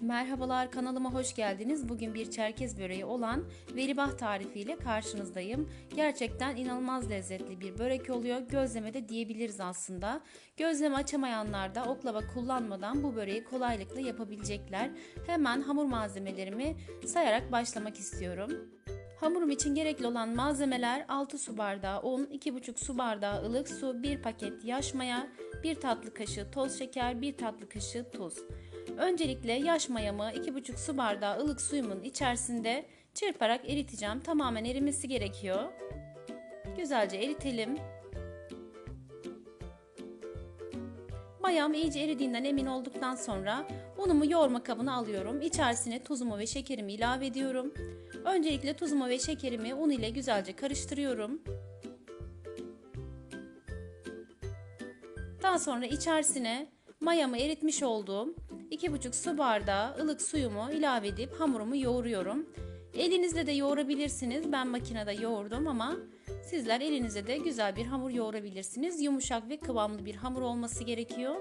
Merhabalar kanalıma hoş geldiniz. Bugün bir çerkez böreği olan velibah tarifiyle karşınızdayım. Gerçekten inanılmaz lezzetli bir börek oluyor. Gözleme de diyebiliriz aslında. Gözleme açamayanlar da oklava kullanmadan bu böreği kolaylıkla yapabilecekler. Hemen hamur malzemelerimi sayarak başlamak istiyorum. Hamurum için gerekli olan malzemeler 6 su bardağı un, 2,5 su bardağı ılık su, 1 paket yaş maya, 1 tatlı kaşığı toz şeker, 1 tatlı kaşığı tuz. Öncelikle yaş mayamı 2,5 su bardağı ılık suyumun içerisinde çırparak eriteceğim. Tamamen erimesi gerekiyor. Güzelce eritelim. Mayam iyice eridiğinden emin olduktan sonra unumu yoğurma kabına alıyorum. İçerisine tuzumu ve şekerimi ilave ediyorum. Öncelikle tuzumu ve şekerimi un ile güzelce karıştırıyorum. Daha sonra içerisine mayamı eritmiş olduğum 2,5 su bardağı ılık suyumu ilave edip hamurumu yoğuruyorum. Elinizle de yoğurabilirsiniz. Ben makinede yoğurdum ama sizler elinizle de güzel bir hamur yoğurabilirsiniz. Yumuşak ve kıvamlı bir hamur olması gerekiyor.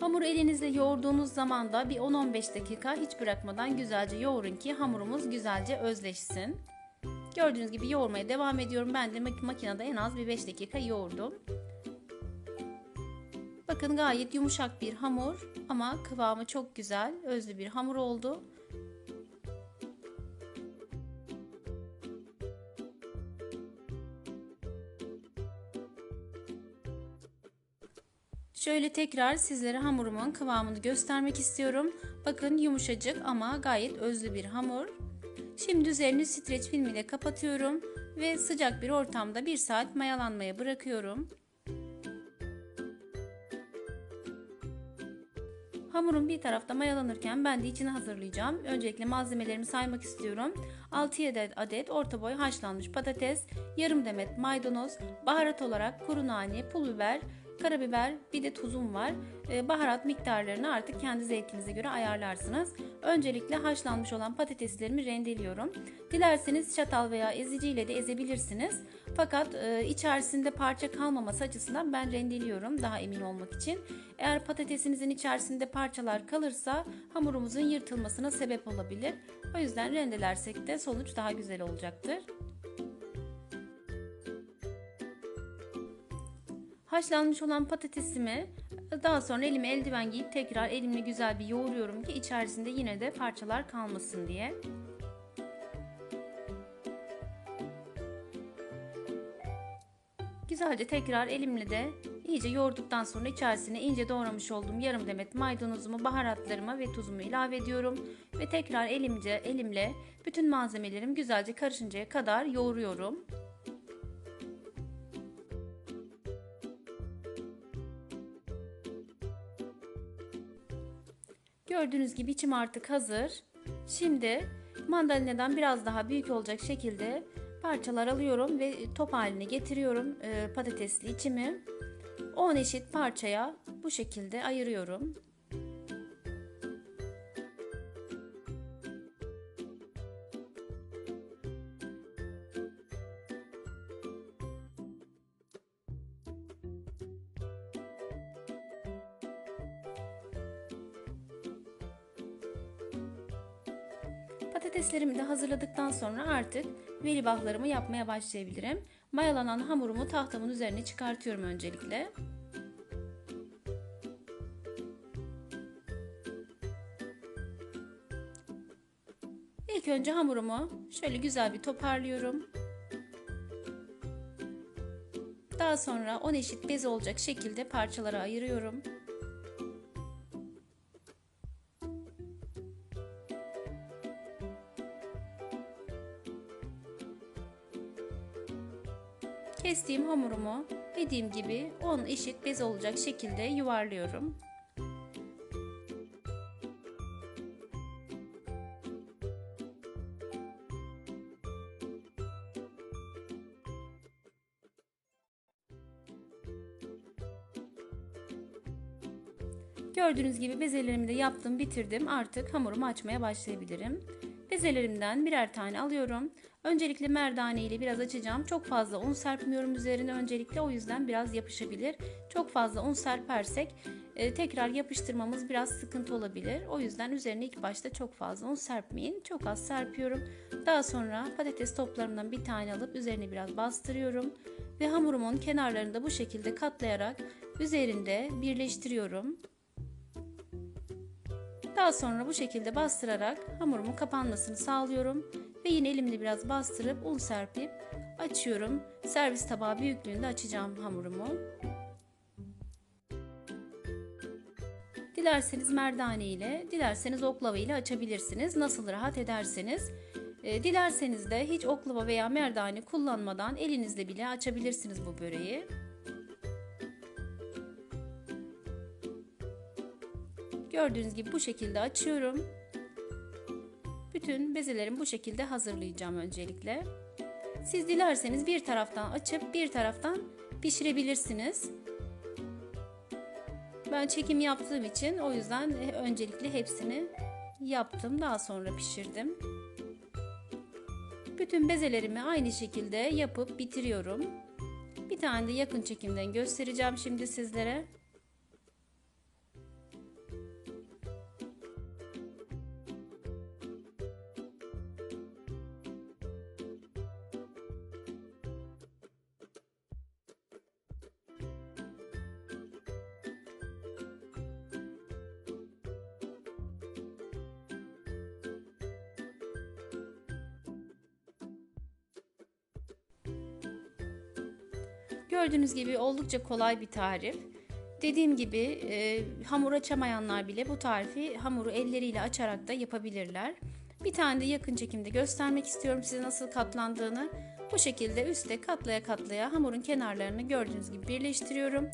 Hamuru elinizle yoğurduğunuz zaman da bir 10-15 dakika hiç bırakmadan güzelce yoğurun ki hamurumuz güzelce özleşsin. Gördüğünüz gibi yoğurmaya devam ediyorum. Ben de makinede en az bir 5 dakika yoğurdum. Bakın gayet yumuşak bir hamur ama kıvamı çok güzel, özlü bir hamur oldu. Şöyle tekrar sizlere hamurumun kıvamını göstermek istiyorum. Bakın yumuşacık ama gayet özlü bir hamur. Şimdi üzerini streç film ile kapatıyorum ve sıcak bir ortamda bir saat mayalanmaya bırakıyorum. Hamurum bir tarafta mayalanırken ben de içini hazırlayacağım. Öncelikle malzemelerimi saymak istiyorum. 6 adet orta boy haşlanmış patates, yarım demet maydanoz, baharat olarak kuru nane, pul biber, karabiber, bir de tuzum var. Ee, baharat miktarlarını artık kendi zevkinize göre ayarlarsınız. Öncelikle haşlanmış olan patateslerimi rendeliyorum. Dilerseniz çatal veya ezici ile de ezebilirsiniz. Fakat e, içerisinde parça kalmaması açısından ben rendeliyorum daha emin olmak için. Eğer patatesinizin içerisinde parçalar kalırsa hamurumuzun yırtılmasına sebep olabilir. O yüzden rendelersek de sonuç daha güzel olacaktır. Haşlanmış olan patatesimi daha sonra elime eldiven giyip tekrar elimle güzel bir yoğuruyorum ki içerisinde yine de parçalar kalmasın diye. Güzelce tekrar elimle de iyice yoğurduktan sonra içerisine ince doğramış olduğum yarım demet maydanozumu, baharatlarımı ve tuzumu ilave ediyorum. Ve tekrar elimce, elimle bütün malzemelerim güzelce karışıncaya kadar yoğuruyorum. Gördüğünüz gibi içim artık hazır. Şimdi mandalinadan biraz daha büyük olacak şekilde parçalar alıyorum ve top haline getiriyorum e, patatesli içimi. 10 eşit parçaya bu şekilde ayırıyorum. Patateslerimi de hazırladıktan sonra artık velibahlarımı yapmaya başlayabilirim. Mayalanan hamurumu tahtamın üzerine çıkartıyorum öncelikle. İlk önce hamurumu şöyle güzel bir toparlıyorum. Daha sonra 10 eşit bez olacak şekilde parçalara ayırıyorum. Kestiğim hamurumu dediğim gibi 10 eşit bez olacak şekilde yuvarlıyorum. Gördüğünüz gibi bezelerimi de yaptım bitirdim artık hamurumu açmaya başlayabilirim. Bezelerimden birer tane alıyorum. Öncelikle merdane ile biraz açacağım. Çok fazla un serpmiyorum üzerine öncelikle o yüzden biraz yapışabilir. Çok fazla un serpersek e, tekrar yapıştırmamız biraz sıkıntı olabilir. O yüzden üzerine ilk başta çok fazla un serpmeyin. Çok az serpiyorum. Daha sonra patates toplarımdan bir tane alıp üzerine biraz bastırıyorum. Ve hamurumun kenarlarını da bu şekilde katlayarak üzerinde birleştiriyorum. Daha sonra bu şekilde bastırarak hamurumun kapanmasını sağlıyorum. Ve yine elimle biraz bastırıp un serpip açıyorum. Servis tabağı büyüklüğünde açacağım hamurumu. Dilerseniz merdane ile, dilerseniz oklava ile açabilirsiniz. Nasıl rahat ederseniz. E, dilerseniz de hiç oklava veya merdane kullanmadan elinizle bile açabilirsiniz bu böreği. Gördüğünüz gibi bu şekilde açıyorum. Bütün bezelerimi bu şekilde hazırlayacağım öncelikle. Siz dilerseniz bir taraftan açıp bir taraftan pişirebilirsiniz. Ben çekim yaptığım için o yüzden öncelikle hepsini yaptım. Daha sonra pişirdim. Bütün bezelerimi aynı şekilde yapıp bitiriyorum. Bir tane de yakın çekimden göstereceğim şimdi sizlere. Gördüğünüz gibi oldukça kolay bir tarif. Dediğim gibi e, hamur açamayanlar bile bu tarifi hamuru elleriyle açarak da yapabilirler. Bir tane de yakın çekimde göstermek istiyorum size nasıl katlandığını. Bu şekilde üstte katlaya katlaya hamurun kenarlarını gördüğünüz gibi birleştiriyorum.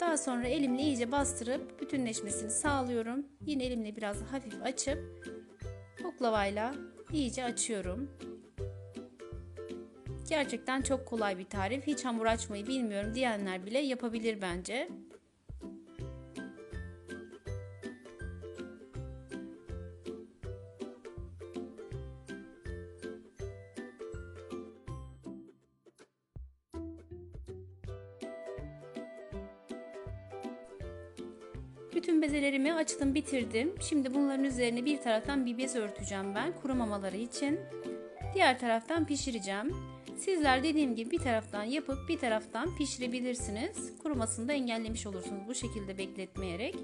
Daha sonra elimle iyice bastırıp bütünleşmesini sağlıyorum. Yine elimle biraz hafif açıp oklavayla iyice açıyorum. Gerçekten çok kolay bir tarif. Hiç hamur açmayı bilmiyorum diyenler bile yapabilir bence. Bütün bezelerimi açtım bitirdim. Şimdi bunların üzerine bir taraftan bir bez örteceğim ben kurumamaları için. Diğer taraftan pişireceğim. Sizler dediğim gibi bir taraftan yapıp bir taraftan pişirebilirsiniz. Kurumasını da engellemiş olursunuz bu şekilde bekletmeyerek.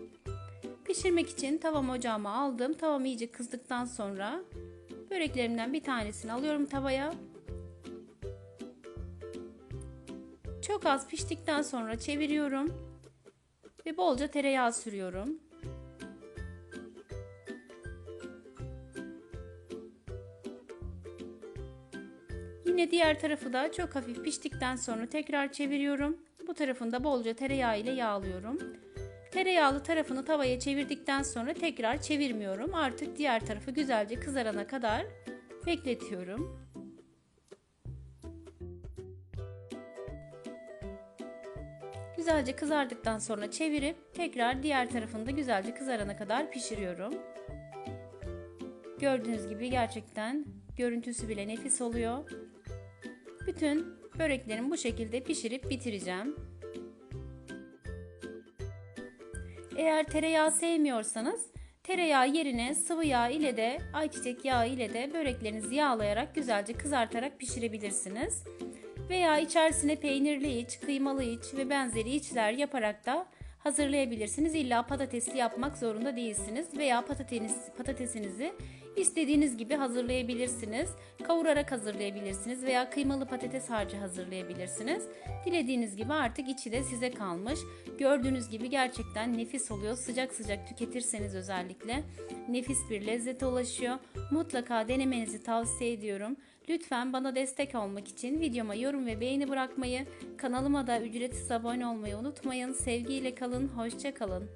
Pişirmek için tavam ocağıma aldım. Tavam iyice kızdıktan sonra böreklerimden bir tanesini alıyorum tavaya. Çok az piştikten sonra çeviriyorum ve bolca tereyağı sürüyorum. Yine diğer tarafı da çok hafif piştikten sonra tekrar çeviriyorum. Bu tarafını da bolca tereyağı ile yağlıyorum. Tereyağlı tarafını tavaya çevirdikten sonra tekrar çevirmiyorum. Artık diğer tarafı güzelce kızarana kadar bekletiyorum. Güzelce kızardıktan sonra çevirip tekrar diğer tarafını da güzelce kızarana kadar pişiriyorum. Gördüğünüz gibi gerçekten görüntüsü bile nefis oluyor. Bütün böreklerimi bu şekilde pişirip bitireceğim. Eğer tereyağı sevmiyorsanız tereyağı yerine sıvı yağ ile de ayçiçek yağı ile de böreklerinizi yağlayarak güzelce kızartarak pişirebilirsiniz. Veya içerisine peynirli iç, kıymalı iç ve benzeri içler yaparak da hazırlayabilirsiniz. İlla patatesli yapmak zorunda değilsiniz veya patates, patatesinizi istediğiniz gibi hazırlayabilirsiniz. Kavurarak hazırlayabilirsiniz veya kıymalı patates harcı hazırlayabilirsiniz. Dilediğiniz gibi artık içi de size kalmış. Gördüğünüz gibi gerçekten nefis oluyor. Sıcak sıcak tüketirseniz özellikle nefis bir lezzete ulaşıyor. Mutlaka denemenizi tavsiye ediyorum. Lütfen bana destek olmak için videoma yorum ve beğeni bırakmayı, kanalıma da ücretsiz abone olmayı unutmayın. Sevgiyle kalın, hoşça kalın.